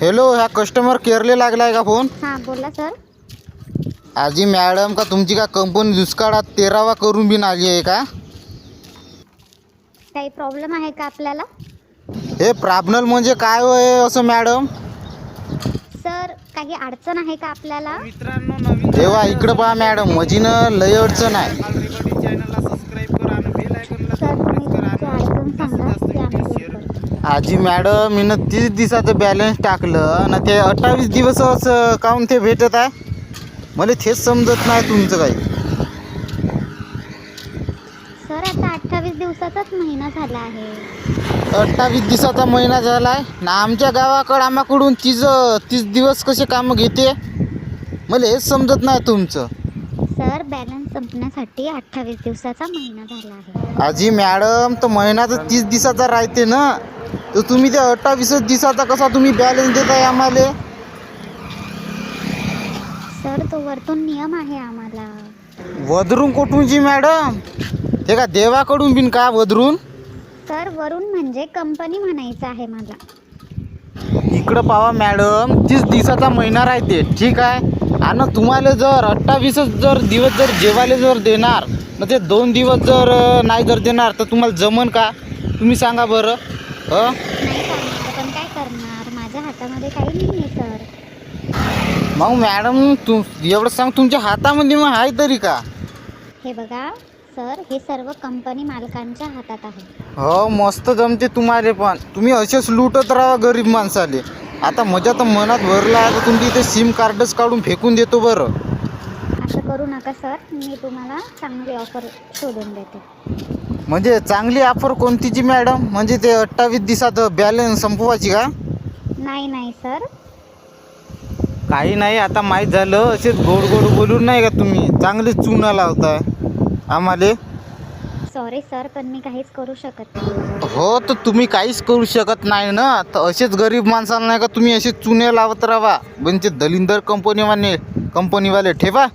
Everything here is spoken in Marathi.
हॅलो ह्या कस्टमर केअरले लागला आहे का फोन हां बोला सर आजी मॅडम का तुमची का कंपनी दुष्काळात तेरावा करून बिन आली आहे का? काही प्रॉब्लेम आहे का आपल्याला? हे प्राब्नल म्हणजे काय होय असं मॅडम सर काही अडचण आहे का आपल्याला? मित्रांनो नवीन तेव्हा इकडं पहा मॅडम मजीनं लय अडचण आहे. ऑलरेडी चॅनलला सबस्क्राईब करा आणि बेल आयकॉनला सर तुम्ही प्रेस करा. तुमची आणि अडचण सांगा. आजी मॅडम मीनं तीस दिवसाचं बॅलन्स टाकलं ना ते अठ्ठावीस दिवस असं काऊन ते भेटत आहे? मला तेच समजत नाही तुमचं काही. सर आता अठ्ठावीस दिवसाचाच महिना झाला आहे. अठ्ठावीस दिवसाचा महिना झाला आहे? ना आमच्या गावाकडं आम्हाकडून तीस तीस दिवस कसे कामं घेते? मला हेच समजत नाही तुमचं. सर बॅलन्स संपण्यासाठी अठ्ठावीस दिवसाचा महिना झाला आहे. आजी मॅडम तर महिना तर तीस दिवसाचा राहते ना? तर तुम्ही ते अठ्ठावीस दिवसाचा कसा तुम्ही बॅलन्स देताय आम्हाला? सर तो वरतून नियम आहे आम्हाला. वधरून कुठूनची मॅडम ते का देवाकडून बिन का वधरून सर वरून म्हणजे कंपनी म्हणायचं आहे मला. इकडं पावा मॅडम तीस दिवसाचा महिना राहते ठीक आहे? आणि तुम्हाला जर अठ्ठावीसच जर दिवस जर जेवायला जर देणार ना ते दोन दिवस जर अं, नाही जर देणार तर तुम्हाला जमन का? तुम्ही सांगा बरं. हं? नाही पण काय करणार? माझ्या हातामध्ये काही नाही मग मॅडम तू एवढं सांग तुमच्या हातामध्ये मग आहे तरी का? हे बघा सर हे सर्व कंपनी मालकांच्या हातात आहे. हो मस्त जमते तुम्हाला पण. तुम्ही असेच लुटत राहा गरीब माणसाले. आता मजा तर मनात भरला आहे तर तुमची इथे सिम कार्डच काढून फेकून देतो बरं. करू नका सर. मी तुम्हाला चांगली ऑफर शोधून देते. म्हणजे चांगली ऑफर कोणतीची मॅडम? म्हणजे ते अठ्ठावीस दिवसात बॅलन्स संपवायची का? नाही नाही सर. काही नाही आता माहीत झालं. असेच गोड गोड बोलून नाही का तुम्ही? चांगले चुना लावताय आम्हाला. सॉरी सर पण मी काहीच करू शकत नाही. हो तर तुम्ही काहीच करू शकत नाही ना. तर असेच गरीब माणसाला नाही का तुम्ही असे चुने लावत राहा. म्हणजे दलिंदर कंपनीवाले कंपनीवाले ठेवा.